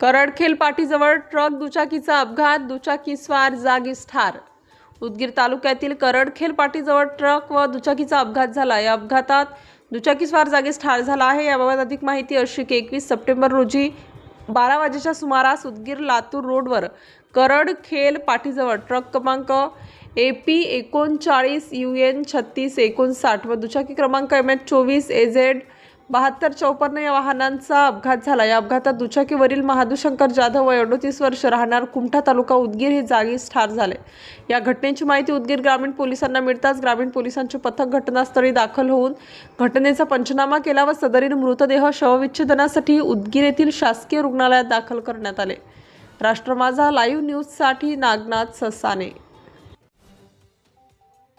करडखेल पाटीजवळ ट्रक दुचाकीचा अपघात दुचाकीस्वार जागीच ठार. उदगीर तालुक्यातील करडखेल पाटीजवळ ट्रक व दुचाकीचा अपघात झाला. या अपघातात दुचाकीस्वार जागीच ठार झाला आहे. याबाबत अधिक माहिती अशी की एकवीस सप्टेंबर रोजी बारा वाजेच्या सुमारास उदगीर लातूर रोडवर करडखेल पाटीजवळ ट्रक क्रमांक ए पी एकोणचाळीस यू एन छत्तीस एकोणसाठ व दुचाकी क्रमांक एम एच चोवीस ए झेड बहात्तर चौपन्न या वाहनांचा अपघात झाला. या अपघातात दुचाकीवरील महादूशंकर जाधव व अडोतीस वर्ष राहणार कुमठा तालुका उदगीर हे जागीच ठार झाले. या घटनेची माहिती उदगीर ग्रामीण पोलिसांना मिळताच ग्रामीण पोलिसांचे पथक घटनास्थळी दाखल होऊन घटनेचा पंचनामा केला व सदरील मृतदेह शवविच्छेदनासाठी उदगीर येथील शासकीय रुग्णालयात दाखल करण्यात आले. राष्ट्र माझा लाईव्ह न्यूजसाठी नागनाथ ससाने.